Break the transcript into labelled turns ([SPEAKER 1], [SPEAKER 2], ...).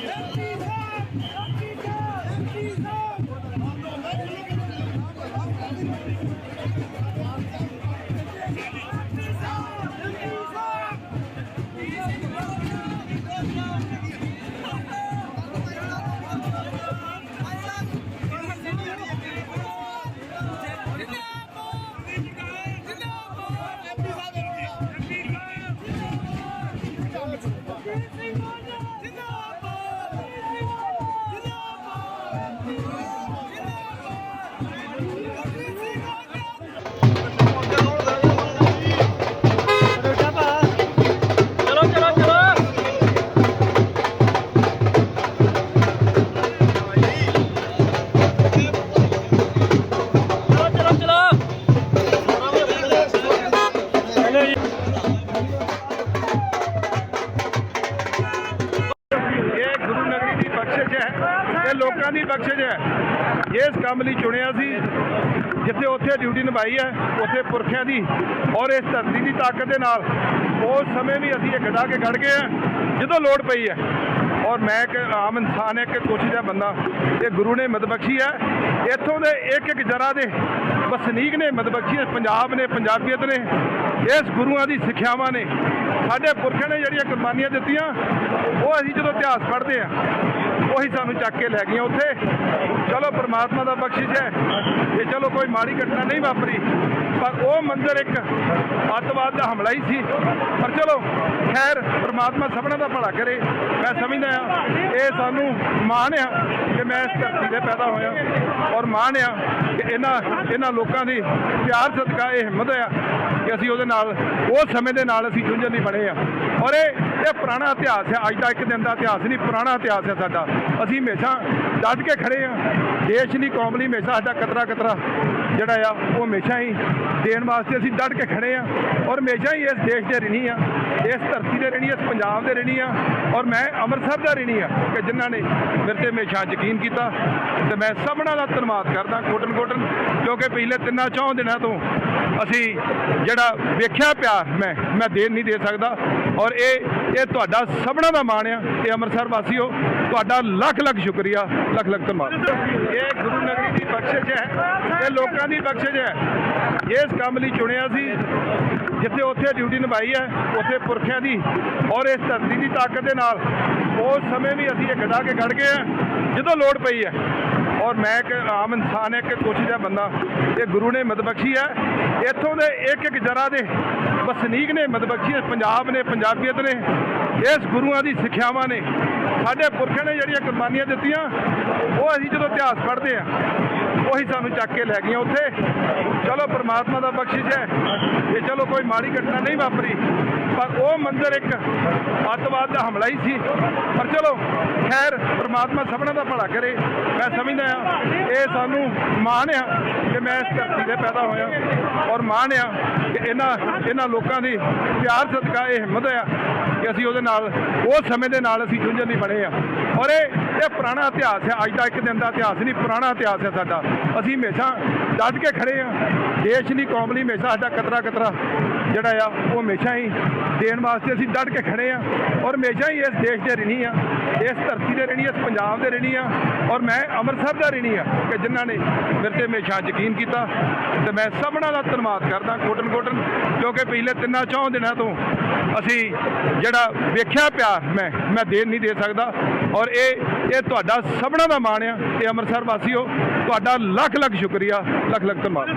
[SPEAKER 1] ਚਲੋ
[SPEAKER 2] ਲੋਕਾਂ ਦੀ ਬਖਸ਼ਿਸ਼ ਹੈ। ਇਸ ਕੰਮ ਲਈ ਚੁਣਿਆ ਸੀ, ਜਿੱਥੇ ਉੱਥੇ ਡਿਊਟੀ ਨਿਭਾਈ ਹੈ, ਉੱਥੇ ਪੁਰਖਿਆਂ ਦੀ ਔਰ ਇਸ ਧਰਤੀ ਦੀ ਤਾਕਤ ਦੇ ਨਾਲ ਉਸ ਸਮੇਂ ਵੀ ਅਸੀਂ ਇਹ ਗੜਾ ਕੇ ਖੜ ਗਏ ਆ ਜਦੋਂ ਲੋੜ ਪਈ ਹੈ। ਔਰ ਮੈਂ ਇੱਕ ਆਮ ਇਨਸਾਨ ਹੈ, ਇੱਕ ਕੋਸ਼ਿਸ਼ ਦਾ ਬੰਦਾ। ਇਹ ਗੁਰੂ ਨੇ ਮਦਦ ਬਖਸ਼ੀ ਹੈ। ਇੱਥੋਂ ਦੇ ਇੱਕ ਇੱਕ ਜਰਾ ਦੇ ਵਸਨੀਕ ਨੇ ਮਦਬਖਸ਼ੀ ਪੰਜਾਬ ਨੇ, ਪੰਜਾਬੀਅਤ ਨੇ, ਇਸ ਗੁਰੂਆਂ ਦੀ ਸਿੱਖਿਆਵਾਂ ਨੇ। ਸਾਡੇ ਪੁਰਖਾਂ ਨੇ ਜਿਹੜੀਆਂ ਕੁਰਬਾਨੀਆਂ ਦਿੱਤੀਆਂ, ਉਹ ਅਸੀਂ ਜਦੋਂ ਇਤਿਹਾਸ ਪੜ੍ਹਦੇ ਆ ਉਹੀ ਸਾਨੂੰ ਚੱਕ ਕੇ ਲੈ ਗਈਆਂ ਉੱਥੇ। ਚਲੋ, ਪ੍ਰਮਾਤਮਾ ਦਾ ਬਖਸ਼ਿਸ਼ ਹੈ ਤੇ ਚਲੋ ਕੋਈ ਮਾੜੀ ਘਟਨਾ ਨਹੀਂ ਵਾਪਰੀ, ਪਰ ਉਹ ਮੰਜ਼ਰ ਇੱਕ ਅੱਤਵਾਦ ਦਾ ਹਮਲਾ ਹੀ ਸੀ। ਪਰ ਚਲੋ, ਖੈਰ, ਪ੍ਰਮਾਤਮਾ ਸਭਨਾਂ ਦਾ ਭਲਾ ਕਰੇ। ਮੈਂ ਸਮਝਦਾ ਆ ਇਹ ਸਾਨੂੰ ਮਾਣ ਆ ਕਿ ਮੈਂ ਇਸ ਧਰਤੀ ਤੇ ਪੈਦਾ ਹੋਇਆ। ਔਰ ਮਾਣ ਆ ਕਿ ਇਹਨਾਂ ਇਹਨਾਂ ਲੋਕਾਂ ਦੀ ਪਿਆਰ, ਸਦਕਾ ਇਹ ਹਿੰਮਤ ਆ ਕਿ ਅਸੀਂ ਉਹਦੇ ਨਾਲ, ਉਸ ਸਮੇਂ ਦੇ ਨਾਲ ਅਸੀਂ ਜੁੰਝਣ ਨਹੀਂ ਬਣੇ ਆ। ਔਰ ਇਹ ਇਹ ਪੁਰਾਣਾ ਇਤਿਹਾਸ ਹੈ ਅੱਜ ਦਾ ਇੱਕ ਦਿਨ ਦਾ ਇਤਿਹਾਸ ਨਹੀਂ, ਪੁਰਾਣਾ ਇਤਿਹਾਸ ਹੈ ਸਾਡਾ। ਅਸੀਂ ਹਮੇਸ਼ਾ ਡਟ ਕੇ ਖੜੇ ਆ। ਦੇਸ਼ ਲਈ ਕੌਮ ਲਈ ਹਮੇਸ਼ਾ ਸਾਡਾ ਕਤਰਾ ਕਤਰਾ ਜਿਹੜਾ ਆ, ਉਹ ਹਮੇਸ਼ਾ ਹੀ ਦੇਣ ਵਾਸਤੇ ਅਸੀਂ ਡਟ ਕੇ ਖੜੇ ਆ। ਔਰ ਹਮੇਸ਼ਾ ਹੀ ਇਸ ਦੇਸ਼ ਦੇ ਰਹਿਣੀ ਆ। ਇਸ ਧਰਤੀ ਦੇ ਰਿਣੀ ਇਸ ਪੰਜਾਬ ਦੇ ਰਹਿਣੀ ਆ। ਔਰ ਮੈਂ ਅੰਮ੍ਰਿਤਸਰ ਦਾ ਰਹਿਣੀ ਆ ਕਿ ਜਿਨ੍ਹਾਂ ਨੇ ਮੇਰੇ ਤੇ ਹਮੇਸ਼ਾ ਯਕੀਨ ਕੀਤਾ। ਤੇ ਮੈਂ ਸਭਨਾਂ ਦਾ ਧੰਨਵਾਦ ਕਰਦਾ ਕੋਟਨ ਕੋਟਨ ਕਿਉਂਕਿ ਪਿਛਲੇ ਤਿੰਨਾਂ ਚੌਂ ਦਿਨਾਂ ਤੋਂ ਅਸੀਂ ਜਿਹੜਾ ਵੇਖਿਆ ਪਿਆਰ ਮੈਂ ਮੈਂ ਦੇ ਨਹੀਂ ਦੇ ਸਕਦਾ। ਔਰ ਇਹ ਇਹ ਤੁਹਾਡਾ ਸਭਨਾਂ ਦਾ ਮਾਣ ਆ ਤੇ ਅੰਮ੍ਰਿਤਸਰ ਵਾਸੀਓ, ਤੁਹਾਡਾ ਲੱਖ ਲੱਖ ਸ਼ੁਕਰੀਆ, ਲੱਖ ਲੱਖ ਧੰਨਵਾਦ। ਇਹ ਗੁਰੂ ਨਗਰੀ ਦੀ ਬਖਸ਼ਿਸ਼ ਹੈ, ਇਹ ਲੋਕਾਂ ਦੀ ਬਖਸ਼ਿਸ਼ ਹੈ। ਇਸ ਕੰਮ ਲਈ ਚੁਣਿਆ ਸੀ, ਜਿੱਥੇ ਉੱਥੇ ਡਿਊਟੀ ਨਿਭਾਈ ਹੈ, ਉੱਥੇ ਪੁਰਖਿਆਂ ਦੀ ਔਰ ਇਸ ਧਰਤੀ ਦੀ ਤਾਕਤ ਦੇ ਨਾਲ ਉਸ ਸਮੇਂ ਵੀ ਅਸੀਂ ਇਹ ਗੜਾ ਕੇ ਖੜ ਗਏ ਆ ਜਦੋਂ ਲੋੜ ਪਈ ਹੈ। ਔਰ ਮੈਂ ਇੱਕ ਆਮ ਇਨਸਾਨ ਹੈ, ਇੱਕ ਕੋਸ਼ਿਸ਼ ਦਾ ਬੰਦਾ, ਇਹ ਗੁਰੂ ਨੇ ਮਦਦ ਬਖਸ਼ੀ ਹੈ। ਇੱਥੋਂ ਦੇ ਇੱਕ ਇੱਕ ਜਰਾ ਦੇ ਵਸਨੀਕ ਨੇ ਮਦਦ ਬਖਸ਼ੀ ਹੈ, ਪੰਜਾਬ ਨੇ, ਪੰਜਾਬੀਅਤ ਨੇ, ਇਸ ਗੁਰੂਆਂ ਦੀ ਸਿੱਖਿਆਵਾਂ ਨੇ। ਸਾਡੇ ਪੁਰਖਾਂ ਨੇ ਜਿਹੜੀਆਂ ਕੁਰਬਾਨੀਆਂ ਦਿੱਤੀਆਂ, ਉਹ ਅਸੀਂ ਜਦੋਂ ਇਤਿਹਾਸ ਪੜ੍ਹਦੇ ਆ ਉਹੀ ਸਾਨੂੰ ਚੱਕ ਕੇ ਲੈ ਗਈਆਂ ਉੱਥੇ। ਚਲੋ ਪ੍ਰਮਾਤਮਾ ਦਾ ਬਖਸ਼ਿਸ਼ ਹੈ। ਤੇ ਚਲੋ ਕੋਈ ਮਾੜੀ ਘਟਨਾ ਨਹੀਂ ਵਾਪਰੀ। ਪਰ ਉਹ ਮੰਦਰ ਇੱਕ ਅੱਤਵਾਦ ਦਾ ਹਮਲਾ ਹੀ ਸੀ। ਪਰ ਚਲੋ, ਖੈਰ, ਪ੍ਰਮਾਤਮਾ ਸਭਨਾਂ ਦਾ ਭਲਾ ਕਰੇ। ਮੈਂ ਸਮਝਦਾ ਹਾਂ, ਇਹ ਸਾਨੂੰ ਮਾਣ ਆ ਕਿ ਮੈਂ ਇਸ ਧਰਤੀ ਤੇ ਪੈਦਾ ਹੋਇਆ। ਔਰ ਮਾਣ ਆ ਕਿ ਇਹਨਾਂ ਇਹਨਾਂ ਲੋਕਾਂ ਦੀ ਪਿਆਰ ਸਦਕਾ ਇਹ ਹਿੰਮਤ ਆ ਕਿ ਅਸੀਂ ਉਹਦੇ ਨਾਲ, ਉਸ ਸਮੇਂ ਦੇ ਨਾਲ ਅਸੀਂ ਜੁੰਝਣ ਨਹੀਂ ਬਣੇ ਆ। ਔਰ ਇਹ ਇਹ ਪੁਰਾਣਾ ਇਤਿਹਾਸ ਹੈ। ਅੱਜ ਦਾ ਇੱਕ ਦਿਨ ਦਾ ਇਤਿਹਾਸ ਨਹੀਂ, ਪੁਰਾਣਾ ਇਤਿਹਾਸ ਹੈ ਸਾਡਾ। ਅਸੀਂ ਹਮੇਸ਼ਾ ਡਟ ਕੇ ਖੜੇ ਆ ਦੇਸ਼ ਲਈ ਕੌਮ ਲਈ ਹਮੇਸ਼ਾ ਸਾਡਾ ਕਤਰਾ ਕਤਰਾ ਜਿਹੜਾ ਆ, ਉਹ ਹਮੇਸ਼ਾ ਹੀ ਦੇਣ ਵਾਸਤੇ ਅਸੀਂ ਡਟ ਕੇ ਖੜੇ ਆ ਔਰ ਹਮੇਸ਼ਾ ਹੀ ਇਸ ਦੇਸ਼ ਦੇ ਰਿਣੀ ਆ, ਇਸ ਧਰਤੀ ਦੇ ਰਿਣੀ ਇਸ ਪੰਜਾਬ ਦੇ ਰਹਿਣੀ ਆ ਔਰ ਮੈਂ ਅੰਮ੍ਰਿਤਸਰ ਦਾ ਰਿਣੀ ਆ ਕਿ ਜਿਨ੍ਹਾਂ ਨੇ ਮੇਰੇ ਤੇ ਹਮੇਸ਼ਾ ਯਕੀਨ ਕੀਤਾ ਤੇ ਮੈਂ ਸਭਨਾਂ ਦਾ ਧੰਨਵਾਦ ਕਰਦਾ ਕੋਟਨ ਕੋਟਨ ਕਿਉਂਕਿ ਪਿਛਲੇ ਤਿੰਨਾਂ ਚੌਂ ਦਿਨਾਂ ਤੋਂ ਅਸੀਂ ਜਿਹੜਾ ਵੇਖਿਆ ਪਿਆ ਮੈਂ ਮੈਂ ਦੇਣ ਨਹੀਂ ਦੇ ਸਕਦਾ ਔਰ ਇਹ ਇਹ ਤੁਹਾਡਾ ਸਭਨਾਂ ਦਾ ਮਾਣ ਆ ਤੇ ਅੰਮ੍ਰਿਤਸਰ ਵਾਸੀਓ, ਤੁਹਾਡਾ ਲੱਖ ਲੱਖ ਸ਼ੁਕਰੀਆ ਲੱਖ ਲੱਖ ਧੰਨਵਾਦ।